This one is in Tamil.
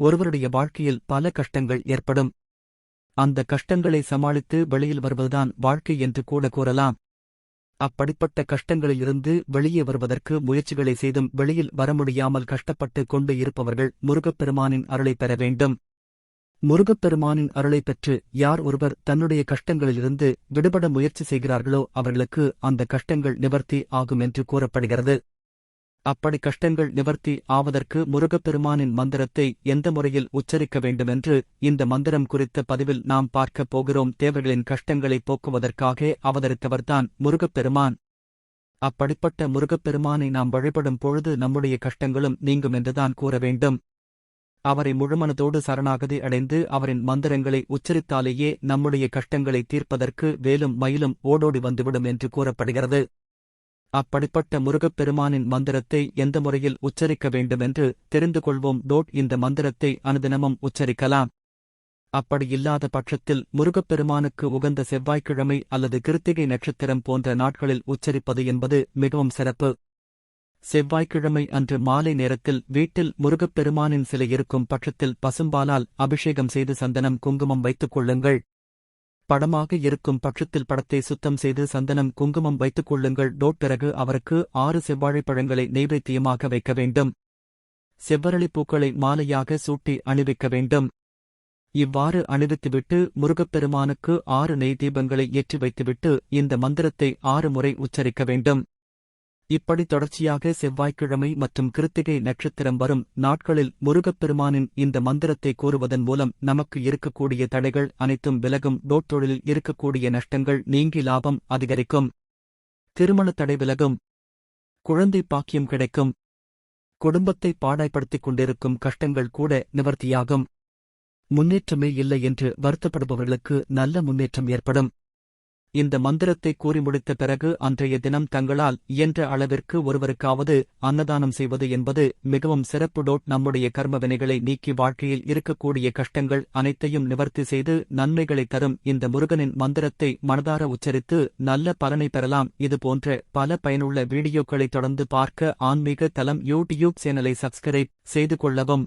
ஒருவருடைய வாழ்க்கையில் பல கஷ்டங்கள் ஏற்படும். அந்த கஷ்டங்களை சமாளித்து வெளியில் வருவதுதான் வாழ்க்கை என்று கூட கூறலாம். அப்படிப்பட்ட கஷ்டங்களிலிருந்து வெளியே வருவதற்கு முயற்சிகளை செய்தும் வெளியில் வர முடியாமல் கஷ்டப்பட்டு கொண்டு இருப்பவர்கள் முருகப்பெருமானின் அருளை பெற வேண்டும். முருகப்பெருமானின் அருளை பெற்று யார் ஒருவர் தன்னுடைய கஷ்டங்களிலிருந்து விடுபட முயற்சி செய்கிறார்களோ அவர்களுக்கு அந்த கஷ்டங்கள் நிவர்த்தி ஆகும் என்று கூறப்படுகிறது. அப்படி கஷ்டங்கள் நிவர்த்தி ஆவதற்கு முருகப்பெருமானின் மந்திரத்தை எந்த முறையில் உச்சரிக்க வேண்டுமென்று இந்த மந்திரம் குறித்த பதிவில் நாம் பார்க்கப் போகிறோம். தேவர்களின் கஷ்டங்களை போக்குவதற்காக அவதரித்தவர்தான் முருகப்பெருமான். அப்படிப்பட்ட முருகப்பெருமானை நாம் வழிபடும் பொழுது நம்முடைய கஷ்டங்களும் நீங்கும் என்றுதான் கூற வேண்டும். அவரை முழுமனதோடு சரணாகதி அடைந்து அவரின் மந்திரங்களை உச்சரித்தாலேயே நம்முடைய கஷ்டங்களை தீர்ப்பதற்கு வேலும் மயிலும் ஓடோடி வந்துவிடும் என்று கூறப்படுகிறது. அப்படிப்பட்ட முருகப்பெருமானின் மந்திரத்தை எந்த முறையில் உச்சரிக்க வேண்டுமென்று தெரிந்து கொள்வோம். டோட் இந்த மந்திரத்தை அனுதினமும் உச்சரிக்கலாம். அப்படி இல்லாத பட்சத்தில் முருகப்பெருமானுக்கு உகந்த செவ்வாய்க்கிழமை அல்லது கிருத்திகை நட்சத்திரம் போன்ற நாட்களில் உச்சரிப்பது என்பது மிகவும் சிறப்பு. செவ்வாய்க்கிழமை அன்று மாலை நேரத்தில் வீட்டில் முருகப்பெருமானின் சிலை இருக்கும் பட்சத்தில் பசும்பாலால் அபிஷேகம் செய்து சந்தனம் குங்குமம் வைத்துக் கொள்ளுங்கள். படமாக இருக்கும் பட்சத்தில் படத்தை சுத்தம் செய்து சந்தனம் குங்குமம் வைத்துக் கொள்ளுங்கள். டோட் பிறகு அவருக்கு ஆறு செவ்வாழைப் பழங்களை நெய்வேத்தியமாக வைக்க வேண்டும். செவ்வரளி பூக்களை மாலையாக சூட்டி அணிவிக்க வேண்டும். இவ்வாறு அணிவித்துவிட்டு முருகப்பெருமானுக்கு ஆறு நெய் தீபங்களை ஏற்றி வைத்துவிட்டு இந்த மந்திரத்தை ஆறு முறை உச்சரிக்க வேண்டும். இப்படி தொடர்ச்சியாக செவ்வாய்க்கிழமை மற்றும் கிருத்திகை நட்சத்திரம் வரும் நாட்களில் முருகப்பெருமானின் இந்த மந்திரத்தை கூறுவதன் மூலம் நமக்கு இருக்கக்கூடிய தடைகள் அனைத்தும் விலகும். டோட் தொழிலில் இருக்கக்கூடிய நஷ்டங்கள் நீங்கி லாபம் அதிகரிக்கும். திருமண தடை விலகும். குழந்தை பாக்கியம் கிடைக்கும். குடும்பத்தை பாடாய்ப்படுத்திக் கொண்டிருக்கும் கஷ்டங்கள் கூட நிவர்த்தியாகும். முன்னேற்றமே இல்லை என்று வருத்தப்படுபவர்களுக்கு நல்ல முன்னேற்றம் ஏற்படும். இந்த மந்திரத்தை கூறி முடித்த பிறகு அன்றைய தினம் தங்களால் இயன்ற அளவிற்கு ஒருவருக்காவது அன்னதானம் செய்வது என்பது மிகவும் சிறப்பு டோட் நம்முடைய கர்மவினைகளை நீக்கி வாழ்க்கையில் இருக்கக்கூடிய கஷ்டங்கள் அனைத்தையும் நிவர்த்தி செய்து நன்மைகளை தரும் இந்த முருகனின் மந்திரத்தை மனதார உச்சரித்து நல்ல பலனை பெறலாம். இதுபோன்ற பல பயனுள்ள வீடியோக்களை தொடர்ந்து பார்க்க ஆன்மீக தளம் யூடியூப் சேனலை சப்ஸ்கிரைப் செய்து கொள்ளவும்.